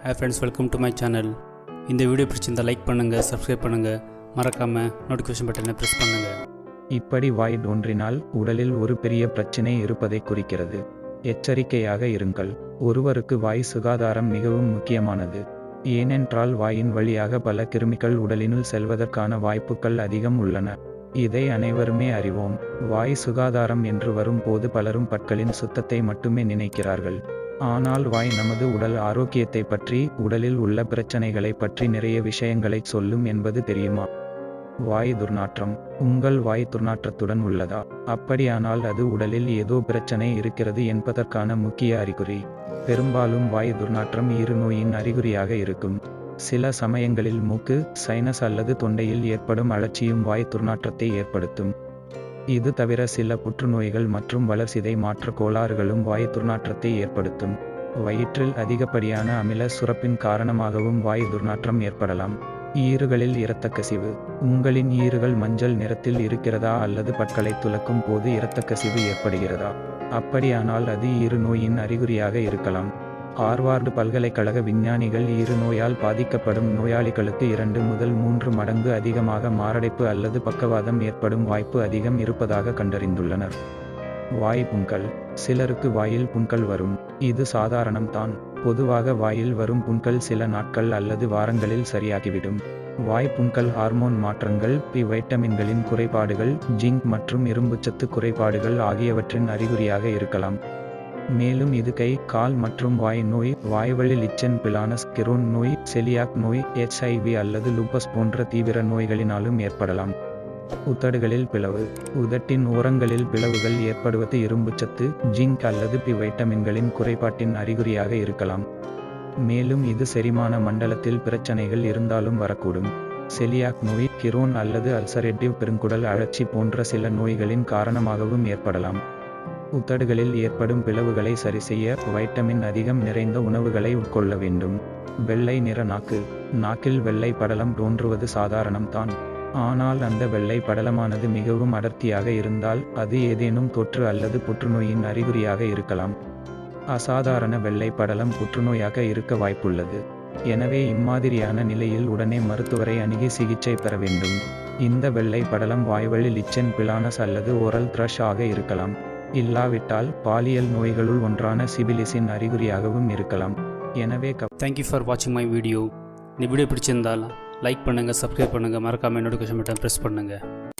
Hey friends welcome to my channel இந்த video பிடிச்சிருந்தால் like பண்ணுங்கள் சப்ஸ்கிரைப் பண்ணுங்கள் மறக்காமல் நோட்டிஃபிகேஷன் பட்டனை ப்ரெஸ் பண்ணுங்கள் இப்படி வாய் தோன்றினால் உடலில் ஒரு பெரிய பிரச்சினை இருப்பதை குறிக்கிறது. எச்சரிக்கையாக இருங்கள். ஒருவருக்கு வாய் சுகாதாரம் மிகவும் முக்கியமானது. ஏனென்றால் வாயின் வழியாக பல கிருமிகள் உடலினுள் செல்வதற்கான வாய்ப்புகள் அதிகம் உள்ளன. இதை அனைவருமே அறிவோம். வாய் சுகாதாரம் என்று வரும்போது பலரும் பற்களின் சுத்தத்தை மட்டுமே நினைக்கிறார்கள். ஆனால் வாய் நமது உடல் ஆரோக்கியத்தை பற்றி உடலில் உள்ள பிரச்சனைகளை பற்றி நிறைய விஷயங்களை சொல்லும் என்பது தெரியுமா? வாய் துர்நாற்றம். உங்கள் வாய் துர்நாற்றத்துடன் உள்ளதா? அப்படியானால் அது உடலில் ஏதோ பிரச்சனை இருக்கிறது என்பதற்கான முக்கிய அறிகுறி. பெரும்பாலும் வாய் துர்நாற்றம் இரு நோயின் அறிகுறியாக இருக்கும். சில சமயங்களில் மூக்கு சைனஸ் அல்லது தொண்டையில் ஏற்படும் அழற்சியும் வாய் துர்நாற்றத்தை ஏற்படுத்தும். இது தவிர சில புற்றுநோய்கள் மற்றும் வளர்சிதை மாற்ற கோளாறுகளும் வாய் துர்நாற்றத்தை ஏற்படுத்தும். வயிற்றில் அதிகப்படியான அமில சுரப்பின் காரணமாகவும் வாய் துர்நாற்றம் ஏற்படலாம். ஈறுகளில் இரத்தக்கசிவு உங்களின் ஈறுகள் மஞ்சள் நிறத்தில் இருக்கிறதா அல்லது பற்களை துலக்கும் போது இரத்தக்கசிவு ஏற்படுகிறதா? அப்படியானால் அது ஈறு நோயின் அறிகுறியாக இருக்கலாம். ஹார்வார்டு பல்கலைக்கழக விஞ்ஞானிகள் இரு நோயால் பாதிக்கப்படும் நோயாளிகளுக்கு இரண்டு முதல் மூன்று மடங்கு அதிகமாக மாரடைப்பு அல்லது பக்கவாதம் ஏற்படும் வாய்ப்பு அதிகம் இருப்பதாக கண்டறிந்துள்ளனர். வாய் புண்கள். சிலருக்கு வாயில் புண்கள் வரும். இது சாதாரணம்தான் பொதுவாக வாயில் வரும் புண்கள் சில நாட்கள் அல்லது வாரங்களில் சரியாகிவிடும். வாய் புண்கள் ஹார்மோன் மாற்றங்கள் பி வைட்டமின்களின் குறைபாடுகள் ஜிங்க் மற்றும் இரும்புச்சத்து குறைபாடுகள் ஆகியவற்றின் அறிகுறியாக இருக்கலாம். மேலும் இது கை கால் மற்றும் வாய் நோய் வாய்வழி லிச்சன் பிலானஸ் கிரோன் நோய் செலியாக் நோய் எச்ஐவி அல்லது லூப்பஸ் போன்ற தீவிர நோய்களினாலும் ஏற்படலாம். உதடுகளில் பிளவு. உதட்டின் ஓரங்களில் பிளவுகள் ஏற்படுவது இரும்புச்சத்து ஜிங்க் அல்லது பி வைட்டமின்களின் குறைபாட்டின் அறிகுறியாக இருக்கலாம். மேலும் இது செரிமான மண்டலத்தில் பிரச்சனைகள் இருந்தாலும் வரக்கூடும். செலியாக் நோய் கிரோன் அல்லது அல்சரேட்டிவ் பெருங்குடல் அழற்சி போன்ற சில நோய்களின் காரணமாகவும் ஏற்படலாம். உதடுகளில் ஏற்படும் பிளவுகளை சரிசெய்ய வைட்டமின் அதிகம் நிறைந்த உணவுகளை உட்கொள்ள வேண்டும். வெள்ளை நிற நாக்கு. நாக்கில் வெள்ளை படலம் தோன்றுவது சாதாரணம்தான் ஆனால் அந்த வெள்ளை படலமானது மிகவும் அடர்த்தியாக இருந்தால் அது ஏதேனும் தொற்று அல்லது புற்றுநோயின் அறிகுறியாக இருக்கலாம். அசாதாரண வெள்ளை படலம் புற்றுநோயாக இருக்க வாய்ப்புள்ளது. எனவே இம்மாதிரியான நிலையில் உடனே மருத்துவரை அணுகி சிகிச்சை பெற வேண்டும். இந்த வெள்ளை படலம் வாய்வழி லிச்சன் பிலானஸ் அல்லது ஓரல் த்ரஷ் ஆக இருக்கலாம். இல்லாவிட்டால் பாலியல் நோய்களுள் ஒன்றான சிபிலிஸின் அறிகுறியாகவும் இருக்கலாம். எனவே கப் தேங்க்யூ ஃபார் வாட்சிங் மை வீடியோ இந்த வீடியோ பிடிச்சிருந்தால் லைக் பண்ணுங்கள் சப்ஸ்கிரைப் பண்ணுங்கள் மறக்காமல் நோட்டிஃபிகேஷன் பட்டன் ப்ரெஸ் பண்ணுங்கள்